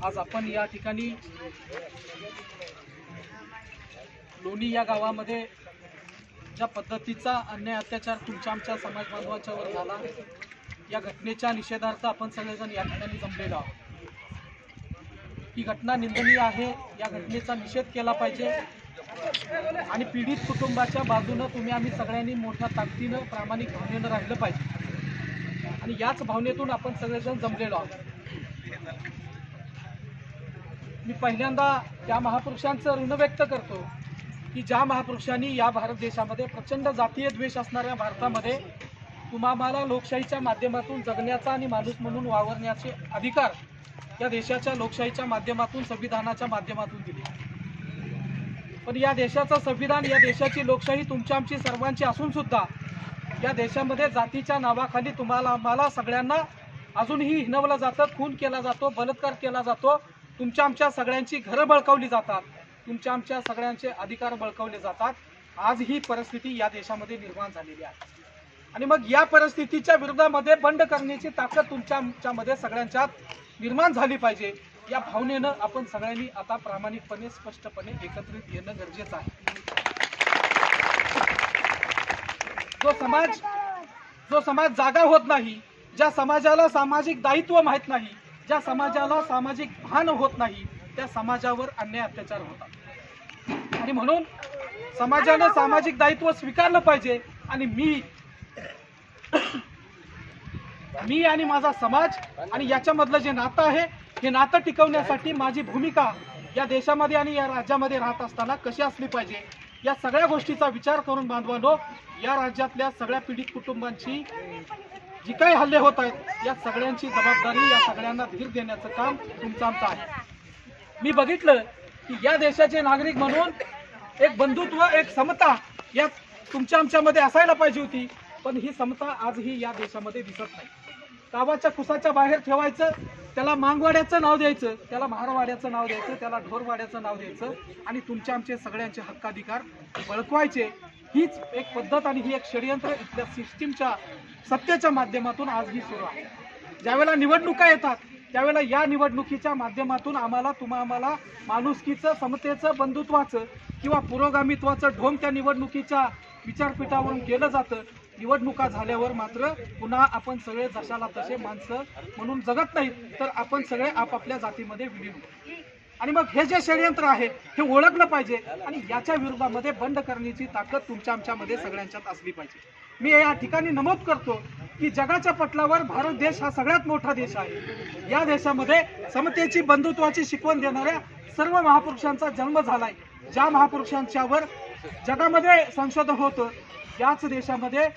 आज आपण या ठिकाणी लोणी या गावामध्ये ज्या पद्धतीचा अन्याय अत्याचार तुमच्या आमच्या समाज बांधवांच्यावर झाला या घटनेच्या निषेधार्थ आपण सगळेजण या ठिकाणी जमलेलो आहोत. ही घटना निंदनीय आहे या घटनेचा निषेध केला पाहिजे आणि पीडित कुटुंबाच्या बाजूनं तुम्ही आम्ही सगळ्यांनी मोठ्या ताकदीनं प्रामाणिक भावनेनं राहिलं पाहिजे. आणि याच भावनेतून आपण सगळेजण जमलेलो आहोत. मी पहिल्यांदा त्या महापुरुषांचं ऋण व्यक्त करतो की ज्या महापुरुषांनी या भारत देशामध्ये प्रचंड जातीय द्वेष असणाऱ्या भारतामध्ये तुम्हाला लोकशाहीच्या माध्यमातून जगण्याचा आणि माणूस म्हणून वावरण्याचे अधिकार या देशाच्या लोकशाहीच्या माध्यमातून संविधानाच्या माध्यमातून दिले. पण या देशाचं संविधान या देशाची लोकशाही तुमच्या आमची सर्वांची असून सुद्धा या देशामध्ये जातीच्या नावाखाली तुम्हाला आम्हाला सगळ्यांना अजूनही हिनवलं जातं खून केला जातो बलात्कार केला जातो. तुमच्या आमच्या सगळ्यांची घरं बळकावली जातात. तुमच्या आमच्या सगळ्यांचे अधिकार बळकावले जातात. आज ही परिस्थिती या देशामध्ये निर्माण झालेली आहे. आणि मग या परिस्थितीच्या विरोधामध्ये बंड करण्याची ताकद तुमच्या आमच्यामध्ये सगळ्यांच्यात निर्माण झाली पाहिजे. या भावनेनं आपण सगळ्यांनी आता प्रामाणिकपणे स्पष्टपणे एकत्रित येणं गरजेचं आहे. जो समाज जो समाज जागा होत नाही ज्या समाजाला सामाजिक दायित्व माहीत नाही ज्या समाजाला सामाजिक भान होत नाही त्या समाजावर अन्याय अत्याचार होतात. आणि म्हणून समाजानं सामाजिक दायित्व स्वीकारलं पाहिजे आणि मी मी आणि माझा समाज आणि याच्यामधलं जे नातं आहे हे नातं टिकवण्यासाठी माझी भूमिका या देशामध्ये आणि या राज्यामध्ये राहत असताना कशी असली पाहिजे या सगळ्या गोष्टीचा विचार करून बांधवानो या राज्यातल्या सगळ्या पीडित कुटुंबांची जी काही हल्ले होत आहेत या सगळ्यांची जबाबदारी या सगळ्यांना धीर देण्याचं काम तुमचं आमचं आहे. मी बघितलं की या देशाचे नागरिक म्हणून एक बंधुत्व एक समता या तुमच्या आमच्यामध्ये असायला पाहिजे होती पण ही समता आजही या देशामध्ये दिसत नाही. गावाच्या कुसाच्या बाहेर ठेवायचं त्याला मांगवाड्याचं नाव द्यायचं त्याला महारवाड्याचं नाव द्यायचं त्याला ढोरवाड्याचं नाव द्यायचं आणि तुमच्या आमचे सगळ्यांचे हक्काधिकार बळकवायचे. हीच एक पद्धत आणि ही एक षडयंत्र इथल्या सिस्टीमच्या सत्तेच्या माध्यमातून आज ही सुरू आहे. ज्यावेळेला निवडणुका येतात त्यावेळेला या निवडणुकीच्या माध्यमातून आम्हाला तुम्हा आम्हाला माणुसकीचं समतेचं बंधुत्वाचं किंवा पुरोगामित्वाचं ढोंग त्या निवडणुकीच्या विचारपीठावरून केलं जातं. निवडणुका झाल्यावर मात्र पुन्हा आपण सगळे जशाला तसे माणसं म्हणून जगत नाहीत तर आपण सगळे आपापल्या जातीमध्ये विलीन होतो आणि मग हे जे षडयंत्र आहे हे ओळखलं पाहिजे आणि याच्या विरोधामध्ये बंद करण्याची ताकद तुमच्या आमच्यामध्ये सगळ्यांच्यात असली पाहिजे. मी या ठिकाणी नमूद करतो की जगाच्या पटलावर भारत देश हा सगळ्यात मोठा देश आहे. या देशामध्ये समतेची बंधुत्वाची शिकवण देणाऱ्या सर्व महापुरुषांचा जन्म झालाय. ज्या महापुरुषांच्यावर जगामध्ये संशोधन होतं याच देशामध्ये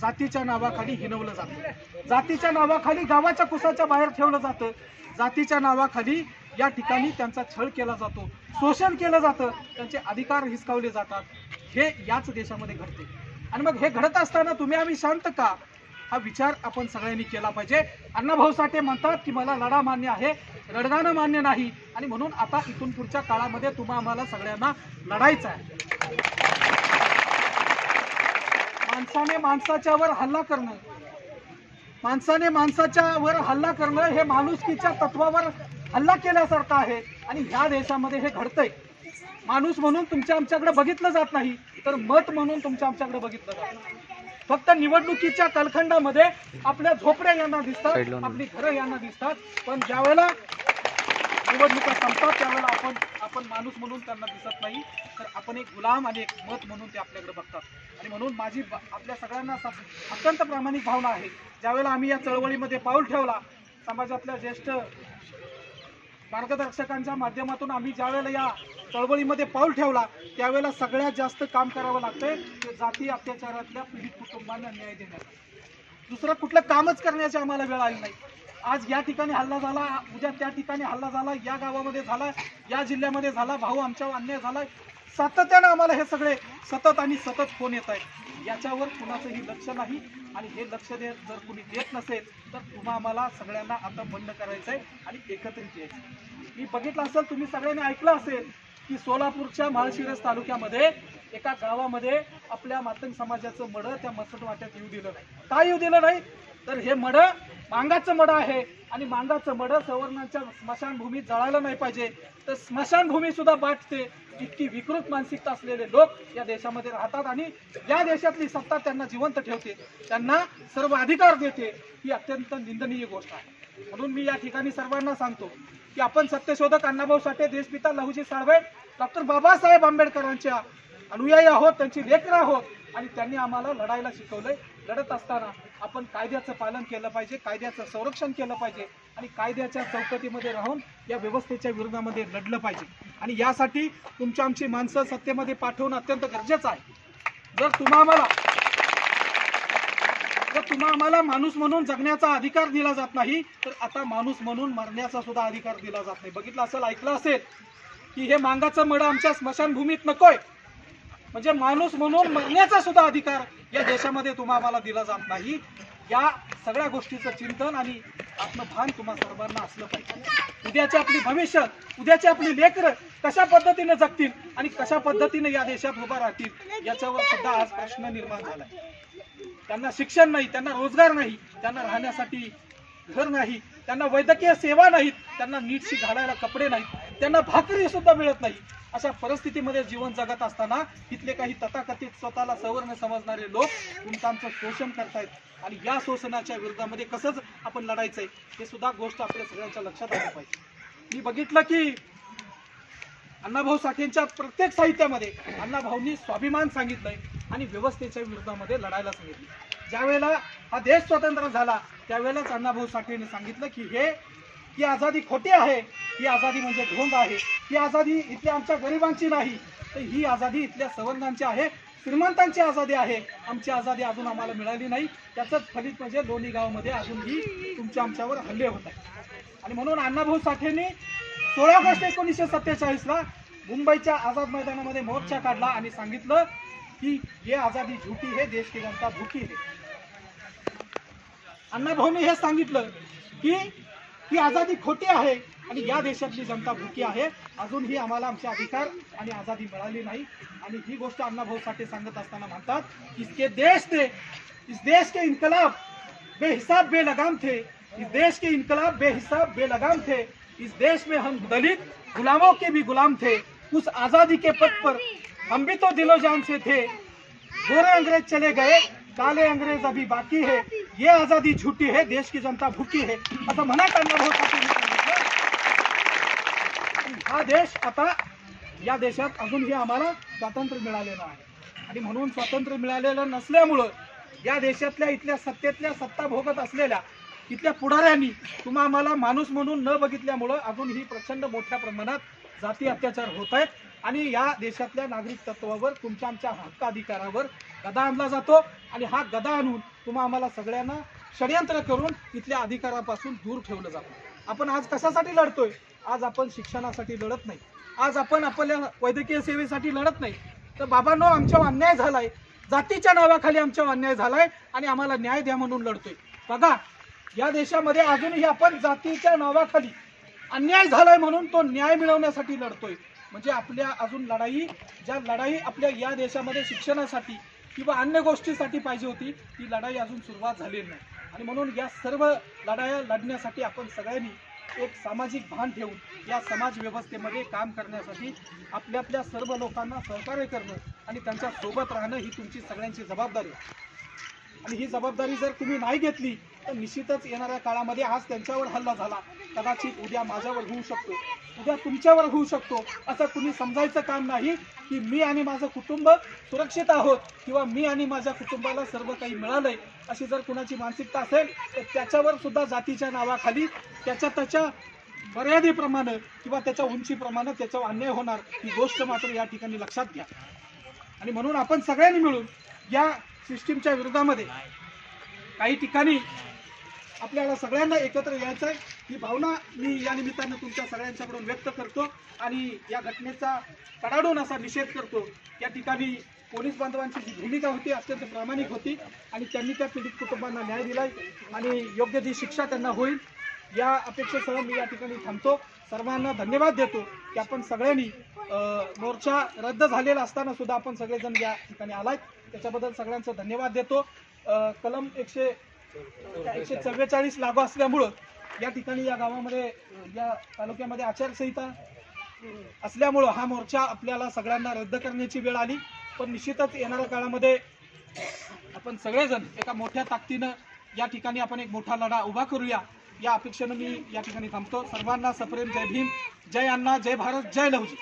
जातीच्या नावाखाली हिनवलं जातं. जातीच्या नावाखाली गावाच्या कुसाच्या बाहेर ठेवलं जातं. जातीच्या नावाखाली या ठिकाणी त्यांचा छळ केला जातो. शोषण केलं जातं. त्यांचे अधिकार हिसकावले जातात. हे याच देशामध्ये घडते. आणि मग हे घडत असताना तुम्ही आम्ही शांत का? हा विचार आपण सगळ्यांनी केला पाहिजे. अण्णाभाऊ साठे म्हणतात की मला लढा मान्य आहे. रडगाणं मान्य नाही. आणि म्हणून आता इथून पुढच्या काळामध्ये तुम्हा आम्हाला सगळ्यांना लढायचं आहे. माणसाने माणसाच्या वर हल्ला करणं. माणसाने माणसाच्या वर हल्ला करणं हे माणुसकीच्या तत्वावर हल्ला केल्यासारखं आहे आणि ह्या देशामध्ये हे घडतंय. माणूस म्हणून तुमच्या आमच्याकडे बघितलं जात नाही तर मत म्हणून तुमच्या आमच्याकडे बघितलं जात फक्त निवडणुकीच्या कालखंडामध्ये आपल्या झोपड्या यांना दिसतात आपली घरं यांना दिसतात. पण ज्यावेळेला निवडणुका संपतात त्यावेळेला आपण आपण माणूस म्हणून त्यांना दिसत नाही तर आपण एक गुलाम आणि एक मत म्हणून ते आपल्याकडे बघतात. आणि म्हणून माझी ब- आपल्या सगळ्यांना स- अत्यंत प्रामाणिक भावना आहे. ज्यावेळेला आम्ही या चळवळीमध्ये पाऊल ठेवला समाजातल्या ज्येष्ठ मार्गदर्शकांच्या माध्यमातून आम्ही ज्यावेळेला या चळवळीमध्ये पाऊल ठेवला त्यावेळेला सगळ्यात जास्त काम करावं लागतंय ते जाती अत्याचारातल्या पीडित कुटुंबांना न्याय देण्याचा दुसरं कुठलं कामच करण्याची आम्हाला वेळ आली नाही. आज या ठिकाणी हल्ला झाला उद्या त्या ठिकाणी हल्ला झाला या गावामध्ये झाला या जिल्ह्यामध्ये झाला भाऊ आमच्यावर अन्याय झाला सातत्यानं आम्हाला हे सगळे सतत आणि सतत फोन येत आहेत. याच्यावर कुणाचंही लक्ष नाही आणि हे लक्ष दे जर कुणी देत नसेल तर तुम्हा आम्हाला सगळ्यांना आता बंद करायचं आहे आणि एकत्रित यायचं मी बघितलं असेल तुम्ही सगळ्यांनी ऐकलं असेल की सोलापूरच्या माळशिरस तालुक्यामध्ये एका गावामध्ये आपल्या मातंग समाजाचं मड त्या मसट वाट्यात येऊ दिलं नाही. काय येऊ दिलं नाही? तर हे मड मांगाचं मड आहे. आणि मांगाचं मड सवर्णांच्या स्मशानभूमीत जळायला नाही पाहिजे. तर स्मशानभूमी सुद्धा बाटते. इतकी विकृत मानसिकता असलेले लोक या देशामध्ये राहतात आणि या देशातली सत्ता त्यांना जिवंत ठेवते. त्यांना सर्व अधिकार देते. ही अत्यंत निंदनीय गोष्ट आहे. म्हणून मी या ठिकाणी सर्वांना सांगतो की आपण सत्यशोधक अण्णाभाऊ साठे देशपिता लहुजी साळवे डॉक्टर बाबासाहेब आंबेडकरांच्या अनुयायी आहोत त्यांची लेकरं आहोत आणि त्यांनी आम्हाला लढायला शिकवलंय. लढत असताना आपण कायद्याचं पालन केलं पाहिजे कायद्याचं संरक्षण केलं पाहिजे आणि कायद्याच्या चौकटीमध्ये राहून या व्यवस्थेच्या विरोधामध्ये लढलं पाहिजे. आणि यासाठी तुमची आमची माणसं सत्तेमध्ये पाठवणं अत्यंत गरजेचं आहे. जर तुम्हा आम्हाला जर तुम्हा आम्हाला माणूस म्हणून जगण्याचा अधिकार दिला जात नाही तर आता माणूस म्हणून मरण्याचा सुद्धा अधिकार दिला जात नाही. बघितलं असेल ऐकलं असेल की हे मांगाचं मड आमच्या स्मशानभूमीत नकोय. म्हणजे माणूस म्हणून मरण्याचा सुद्धा अधिकार या देशामध्ये तुम्हा आम्हाला दिला जात नाही. या सगळ्या गोष्टीचं चिंतन आणि आत्मभान तुम्हा सर्वांना असलं पाहिजे. उद्याचे आपली भविष्य उद्याचे आपली लेकरं कशा पद्धतीने जगतील आणि कशा पद्धतीने या देशात उभा राहतील याच्यावर सुद्धा आज प्रश्न निर्माण झालाय. त्यांना शिक्षण नाही त्यांना रोजगार नाही त्यांना राहण्यासाठी घर नाही त्यांना वैद्यकीय सेवा नाहीत त्यांना नीटशी घालायला कपडे नाहीत. त्यांना भाकरी सुद्धा मिळत नाही. अशा परिस्थितीमध्ये जीवन जगत असताना तिथले काही तथाकथित स्वतःला सवर्ण समजणारे लोक तुमकांचं शोषण करतायत. आणि या शोषणाच्या विरोधामध्ये कसंच आपण लढायचंय हे सुद्धा गोष्ट आपल्या सगळ्यांच्या लक्षात आली पाहिजे. मी बघितलं की अण्णाभाऊ साठेंच्या प्रत्येक साहित्यामध्ये अण्णाभाऊंनी स्वाभिमान सांगितलंय आणि व्यवस्थेच्या विरोधामध्ये लढायला सांगितलं ज्यावेळेला हा देश स्वतंत्र झाला त्यावेळेलाच अण्णाभाऊ साठेंनी सांगितलं की हे ही आझादी खोटी आहे ही आझादी म्हणजे ढोंग आहे ही आझादी इथल्या आमच्या गरिबांची नाही. तर ही आझादी इथल्या सवर्णांची आहे श्रीमंतांची आझादी आहे. आमची आझादी अजून आम्हाला मिळाली नाही. त्याचंच फलित म्हणजे लोणी गावमध्ये अजूनही तुमच्या आमच्यावर हल्ले होत आहेत. आणि म्हणून अण्णाभाऊ साठेंनी सोळा ऑगस्ट एकोणीसशे सत्तेचाळीसला मुंबईच्या आझाद मैदानामध्ये मोर्चा काढला आणि सांगितलं की हे आझादी झुटी हे देश की जनता भुकी आहे अण्णाभाऊंनी हे सांगितलं की ही आझादी खोटी आहे आणि या देशातली जनता भुकी आहे. अजूनही आम्हाला आमचे अधिकार आणि आझादी मिळाली नाही. आणि ही गोष्ट अण्णाभाऊ साठे सांगत असताना म्हणतात, इसके देश थे इस देश के इनकलाब बेहिसाब बेलगाम थे. इस देश के इनकलाब बेहिसाब बेलगाम थे. इस देश में हम दलित गुलामों के भी गुलाम थे. उस आज़ादी के पथ पर हम भी तो दिलो जान से थे. गोरे अंग्रेज़ चले गए, काले अंग्रेज़ अभी बाकी है. ये आजादी झूठी है देश की जनता भूकी है। असं मना करणार होता हा। देश आता या देशात अजूनही आम्हाला स्वातंत्र्य मिळालेलं आहे. आणि म्हणून स्वातंत्र्य मिळालेलं नसल्यामुळं या देशातल्या इथल्या सत्तेतल्या सत्ता भोगत असलेल्या इथल्या पुढाऱ्यांनी तुम्हा आम्हाला माणूस म्हणून न बघितल्यामुळं अजूनही प्रचंड मोठ्या प्रमाणात जाती अत्याचार होत आहेत. आणि या देशातल्या नागरिक तत्वावर तुमच्या आमच्या हक्काधिकारावर गदा आणला जातो आणि हा गदा आणून तुम्हा आम्हाला सगळ्यांना षडयंत्र करून इथल्या अधिकारापासून दूर ठेवलं जातं. आपण आज कशासाठी लढतोय? आज आपण शिक्षणासाठी लढत नाही. आज आपण आपल्या वैद्यकीय सेवेसाठी लढत नाही. तर बाबांनो आमच्यावर अन्याय झालाय. जातीच्या नावाखाली आमच्यावर अन्याय झालाय आणि आम्हाला न्याय द्या म्हणून लढतोय. बघा या देशामध्ये अजूनही आपण जातीच्या नावाखाली अन्याय झालाय म्हणून तो न्याय मिळवण्यासाठी लढतोय. म्हणजे आपल्या अजून लढाई ज्या लढाई आपल्या या देशामध्ये शिक्षणासाठी किंवा अन्य गोष्टीसाठी पाहिजे होती ती लढाई अजून सुरुवात झालेली नाही. आणि म्हणून या सर्व लढाया लढण्यासाठी आपण सगळ्यांनी एक सामाजिक भान ठेवून या समाज व्यवस्थेमध्ये काम करण्यासाठी आपल्यातल्या सर्व लोकांना सहकार्य करणं आणि त्यांच्यासोबत राहणं ही तुमची सगळ्यांची जबाबदारी आहे. आणि ही जबाबदारी जर तुम्ही नाही घेतली तर निश्चितच येणाऱ्या काळामध्ये आज त्यांच्यावर हल्ला झाला. कदाचित उद्या माझ्यावर होऊ शकतो. उद्या तुमच्यावर होऊ शकतो. असं कुणी समजायचं काम नाही की मी आणि माझं कुटुंब सुरक्षित आहोत किंवा मी आणि माझ्या कुटुंबाला सर्व काही मिळालंय. अशी जर कुणाची मानसिकता असेल तर त्याच्यावर सुद्धा जातीच्या नावाखाली त्याच्या त्याच्या मर्यादेप्रमाणे किंवा त्याच्या उंचीप्रमाणे त्याचा अन्याय होणार ही गोष्ट मात्र या ठिकाणी लक्षात घ्या. आणि म्हणून आपण सगळ्यांनी मिळून या सिस्टीमच्या विरोधामध्ये काही ठिकाणी आपल्याला सगळ्यांना एकत्र यायचं आहे ही भावना मी या निमित्तानं तुमच्या सगळ्यांच्याकडून व्यक्त करतो आणि या घटनेचा कडाडून असा निषेध करतो. या ठिकाणी पोलीस बांधवांची जी भूमिका होती अत्यंत प्रामाणिक होती आणि त्यांनी त्या पीडित कुटुंबांना न्याय दिलाय आणि योग्य जी शिक्षा त्यांना होईल. या अपेक्षेसह मी या ठिकाणी थांबतो. सर्वांना धन्यवाद देतो की आपण सगळ्यांनी मोर्चा रद्द झालेला असताना सुद्धा आपण सगळेजण या ठिकाणी आलाय. त्याच्याबद्दल सगळ्यांचा धन्यवाद देतो. कलम एकशे एकशे चव्वेचाळीस लागू असल्यामुळं या ठिकाणी या गावामध्ये या तालुक्यामध्ये आचारसंहिता असल्यामुळं हा मोर्चा आपल्याला सगळ्यांना रद्द करण्याची वेळ आली. पण निश्चितच येणाऱ्या काळामध्ये आपण सगळेजण एका मोठ्या ताकदीनं या ठिकाणी आपण एक मोठा लढा उभा करूया. या अपेक्षेनं मी या ठिकाणी थांबतो. सर्वांना सप्रेम जय भीम. जय अण्णा जय भारत जय लहुजी.